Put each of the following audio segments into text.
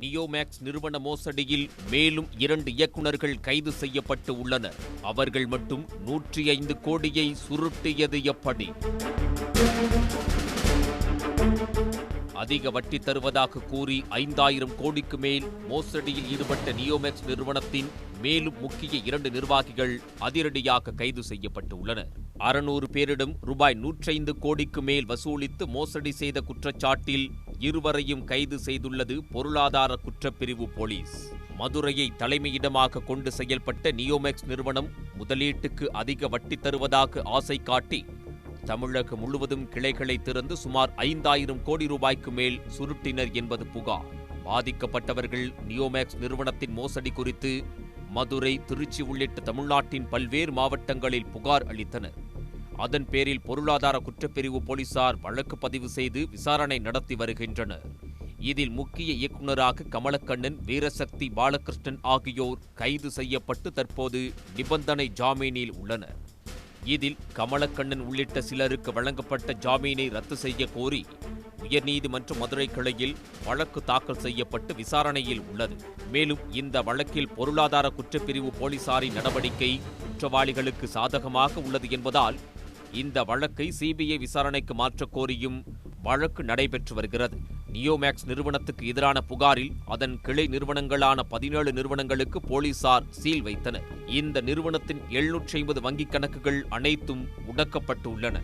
நியோமேக்ஸ் நிறுவன மோசடியில் மேலும் இரண்டு இயக்குனர்கள் கைது செய்யப்பட்டு உள்ளனர். அவர்கள் மட்டும் நூற்றி ஐந்து கோடியை சுருட்டியது எப்படி? அதிக வட்டி தருவதாக கூறி ஐந்தாயிரம் கோடிக்கு மேல் மோசடியில் ஈடுபட்ட நியோமேக்ஸ் நிறுவனத்தின் மேலும் முக்கிய இரண்டு நிர்வாகிகள் அதிரடியாக கைது செய்யப்பட்டு உள்ளனர். அறுநூறு பேரிடம் ரூபாய் நூற்றைந்து கோடிக்கு மேல் வசூலித்து மோசடி செய்த குற்றச்சாட்டில் இருவரையும் கைது செய்துள்ளது பொருளாதார குற்றப்பிரிவு போலீஸ். மதுரையை தலைமையிடமாக கொண்டு செயல்பட்ட நியோமேக்ஸ் நிறுவனம் முதலீட்டுக்கு அதிக வட்டி தருவதாக ஆசை காட்டி தமிழகம் முழுவதும் கிளைகளை திறந்து சுமார் ஐந்தாயிரம் கோடி ரூபாய்க்கு மேல் சுருட்டினர் என்பது புகார். பாதிக்கப்பட்டவர்கள் நியோமேக்ஸ் நிறுவனத்தின் மோசடி குறித்து மதுரை திருச்சி உள்ளிட்ட தமிழ்நாட்டின் பல்வேறு மாவட்டங்களில் புகார் அளித்தனர். அதன் பேரில் பொருளாதார குற்றப்பிரிவு போலீசார் வழக்கு பதிவு செய்து விசாரணை நடத்தி வருகின்றனர். இதில் முக்கிய இயக்குநராக கமலக்கண்ணன் வீரசக்தி பாலகிருஷ்ணன் ஆகியோர் கைது செய்யப்பட்டு தற்போது நிபந்தனை ஜாமீனில் உள்ளனர். இதில் கமலக்கண்ணன் உள்ளிட்ட சிலருக்கு வழங்கப்பட்ட ஜாமீனை ரத்து செய்ய கோரி உயர்நீதிமன்ற மதுரை கிளையில் வழக்கு தாக்கல் செய்யப்பட்டு விசாரணையில் உள்ளது. மேலும் இந்த வழக்கில் பொருளாதார குற்றப்பிரிவு போலீசாரின் நடவடிக்கை குற்றவாளிகளுக்கு சாதகமாக உள்ளது என்பதால் இந்த வழக்கை சிபிஐ விசாரணைக்கு மாற்றக் கோரியும் வழக்கு நடைபெற்று வருகிறது. நியோமேக்ஸ் நிறுவனத்துக்கு எதிரான புகாரில் அதன் கிளை நிறுவனங்களான பதினேழு நிறுவனங்களுக்கு போலீசார் சீல் வைத்தனர். இந்த நிறுவனத்தின் எழுநூற்றி ஐம்பது வங்கிக் கணக்குகள் அனைத்தும் முடக்கப்பட்டுள்ளன.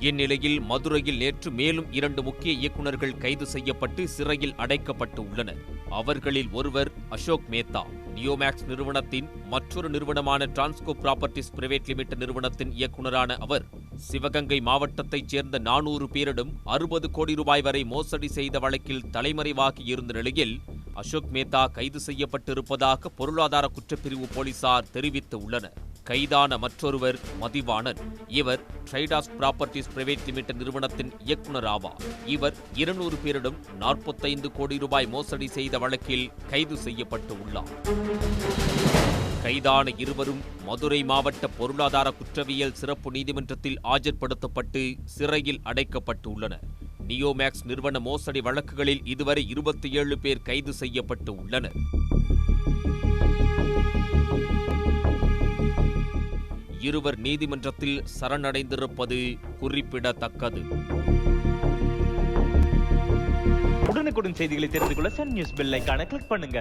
இந்நிலையில் மதுரையில் நேற்று மேலும் இரண்டு முக்கிய இயக்குநர்கள் கைது செய்யப்பட்டு சிறையில் அடைக்கப்பட்டு உள்ளனர் அவர்களில் ஒருவர் அசோக் மேத்தா. நியோமேக்ஸ் நிறுவனத்தின் மற்றொரு நிறுவனமான டிரான்ஸ்கோ ப்ராப்பர்ட்டிஸ் பிரைவேட் லிமிடெட் நிறுவனத்தின் இயக்குநரான அவர் சிவகங்கை மாவட்டத்தைச் சேர்ந்த நானூறு பேரிடம் அறுபது கோடி ரூபாய் வரை மோசடி செய்த வழக்கில் தலைமறைவாகி இருந்த நிலையில் அசோக் மேத்தா கைது செய்யப்பட்டிருப்பதாக பொருளாதார குற்றப்பிரிவு போலீசார் தெரிவித்து உள்ளனர். கைதான மற்றொருவர் மதிவாணன். இவர் ட்ரைடாஸ் ப்ராப்பர்ட்டிஸ் பிரைவேட் லிமிடெட் நிறுவனத்தின் இயக்குனர் ஆவார். இவர் இருநூறு பேரிடம் நாற்பத்தைந்து கோடி ரூபாய் மோசடி செய்த வழக்கில் கைது செய்யப்பட்டு உள்ளார். கைதான இருவரும் மதுரை மாவட்ட பொருளாதார குற்றவியல் சிறப்பு நீதிமன்றத்தில் ஆஜர்படுத்தப்பட்டு சிறையில் அடைக்கப்பட்டு உள்ளனர் நியோமேக்ஸ் நிறுவன மோசடி வழக்குகளில் இதுவரை இருபத்தி ஏழு பேர் கைது செய்யப்பட்டு உள்ளனர். இருவர் நீதிமன்றத்தில் சரணடைந்திருப்பது குறிப்பிடத்தக்கது. உடனுக்குடன் செய்திகளை தெரிந்து கொள்ள சன் நியூஸ் பெல் கிளிக் பண்ணுங்க.